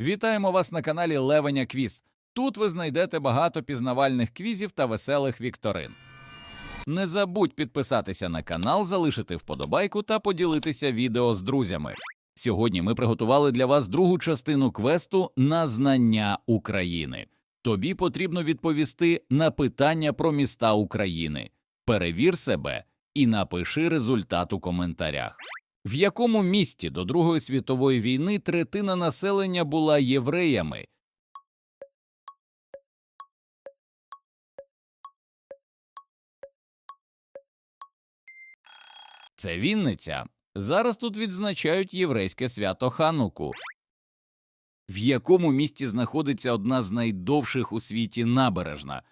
Вітаємо вас на каналі Левеня Квіз. Тут ви знайдете багато пізнавальних квізів та веселих вікторин. Не забудь підписатися на канал, залишити вподобайку та поділитися відео з друзями. Сьогодні ми приготували для вас другу частину квесту на знання України. Тобі потрібно відповісти на питання про міста України. Перевір себе і напиши результат у коментарях. В якому місті до Другої світової війни третина населення була євреями? Це Вінниця. Зараз тут відзначають єврейське свято Хануку. В якому місті знаходиться одна з найдовших у світі набережна?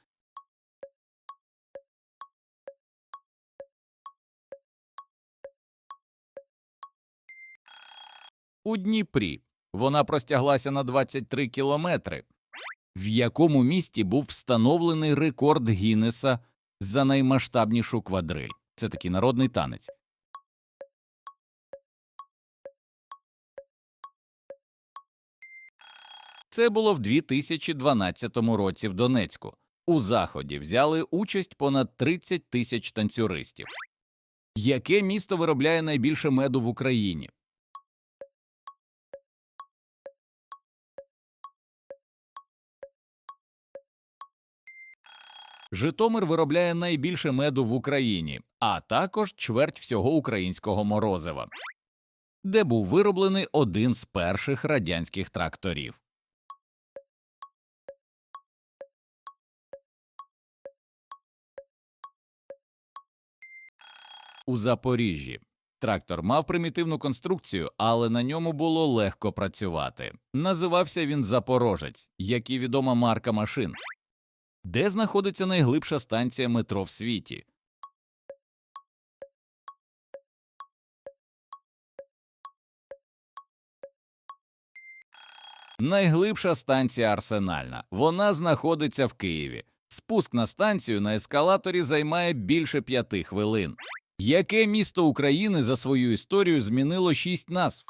У Дніпрі. Вона простяглася на 23 кілометри. В якому місті був встановлений рекорд Гіннеса за наймасштабнішу квадриль? Це такий народний танець. Це було в 2012 році в Донецьку. У заході взяли участь понад 30 тисяч танцюристів. Яке місто виробляє найбільше меду в Україні? Житомир виробляє найбільше меду в Україні, а також чверть всього українського морозива, де був вироблений один з перших радянських тракторів. У Запоріжжі трактор мав примітивну конструкцію, але на ньому було легко працювати. Називався він Запорожець, як і відома марка машин. Де знаходиться найглибша станція метро в світі? Найглибша станція Арсенальна. Вона знаходиться в Києві. Спуск на станцію на ескалаторі займає більше п'яти хвилин. Яке місто України за свою історію змінило шість назв?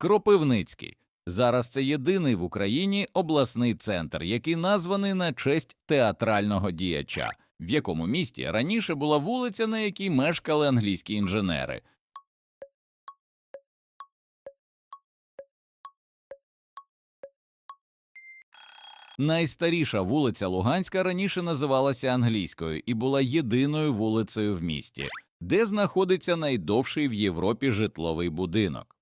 Кропивницький. Зараз це єдиний в Україні обласний центр, який названий на честь театрального діяча, в якому місті раніше була вулиця, на якій мешкали англійські інженери. Найстаріша вулиця Луганська раніше називалася англійською і була єдиною вулицею в місті, де знаходиться найдовший в Європі житловий будинок.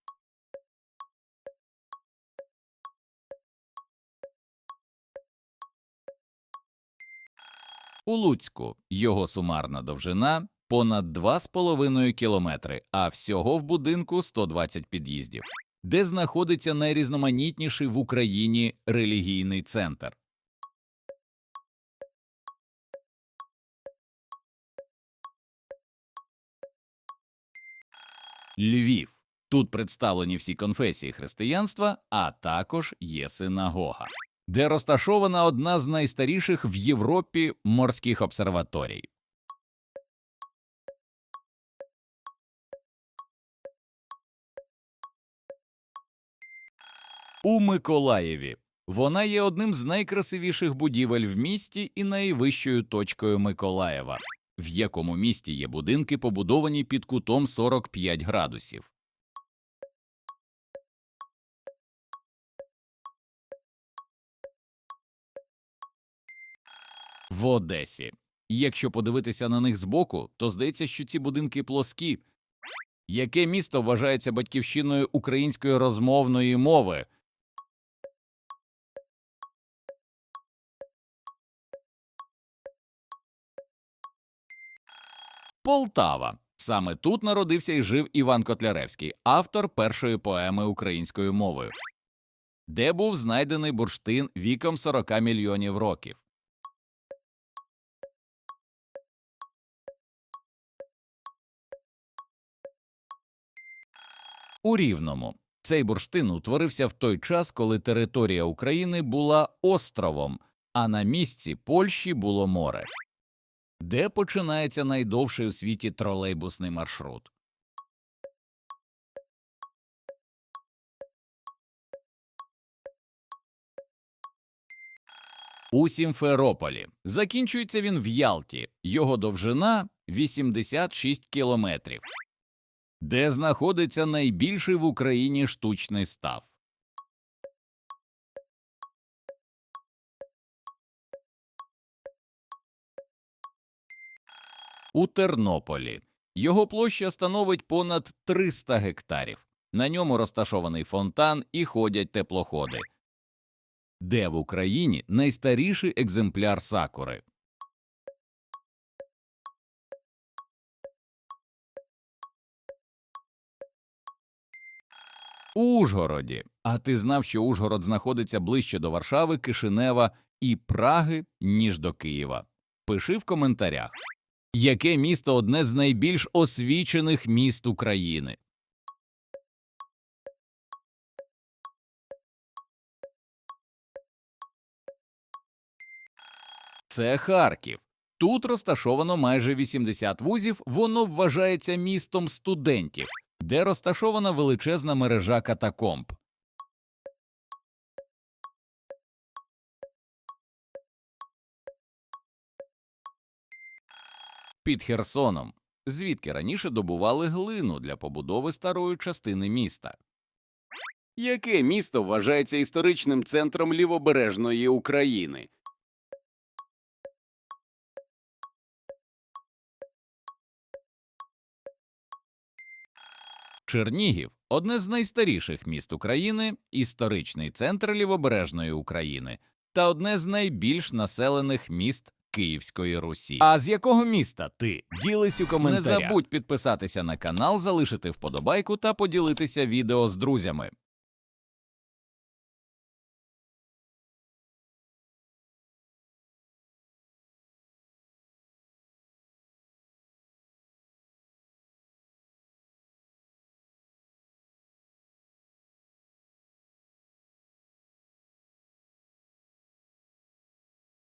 У Луцьку його сумарна довжина понад 2,5 кілометри, а всього в будинку 120 під'їздів, де знаходиться найрізноманітніший в Україні релігійний центр. Львів. Тут представлені всі конфесії християнства, а також є синагога, де розташована одна з найстаріших в Європі морських обсерваторій. У Миколаєві. Вона є одним з найкрасивіших будівель в місті і найвищою точкою Миколаєва, в якому місті є будинки, побудовані під кутом 45 градусів. В Одесі. Якщо подивитися на них збоку, то здається, що ці будинки плоскі. Яке місто вважається батьківщиною української розмовної мови? Полтава. Саме тут народився і жив Іван Котляревський, автор першої поеми українською мовою, де був знайдений бурштин віком 40 мільйонів років. У Рівному цей бурштин утворився в той час, коли територія України була островом, а на місці Польщі було море. Де починається найдовший у світі тролейбусний маршрут? У Сімферополі. Закінчується він в Ялті. Його довжина 86 кілометрів. Де знаходиться найбільший в Україні штучний став? У Тернополі. Його площа становить понад 300 гектарів. На ньому розташований фонтан і ходять теплоходи. Де в Україні найстаріший екземпляр сакури? Ужгороді. А ти знав, що Ужгород знаходиться ближче до Варшави, Кишинева і Праги, ніж до Києва? Пиши в коментарях. Яке місто одне з найбільш освічених міст України? Це Харків. Тут розташовано майже 80 вузів, воно вважається містом студентів, де розташована величезна мережа катакомб. Під Херсоном, звідки раніше добували глину для побудови старої частини міста. Яке місто вважається історичним центром лівобережної України? Чернігів одне з найстаріших міст України, історичний центр лівобережної України та одне з найбільш населених міст Київської Русі. А з якого міста ти? Ділись у коментарях. Не забудь підписатися на канал, залишити вподобайку та поділитися відео з друзями.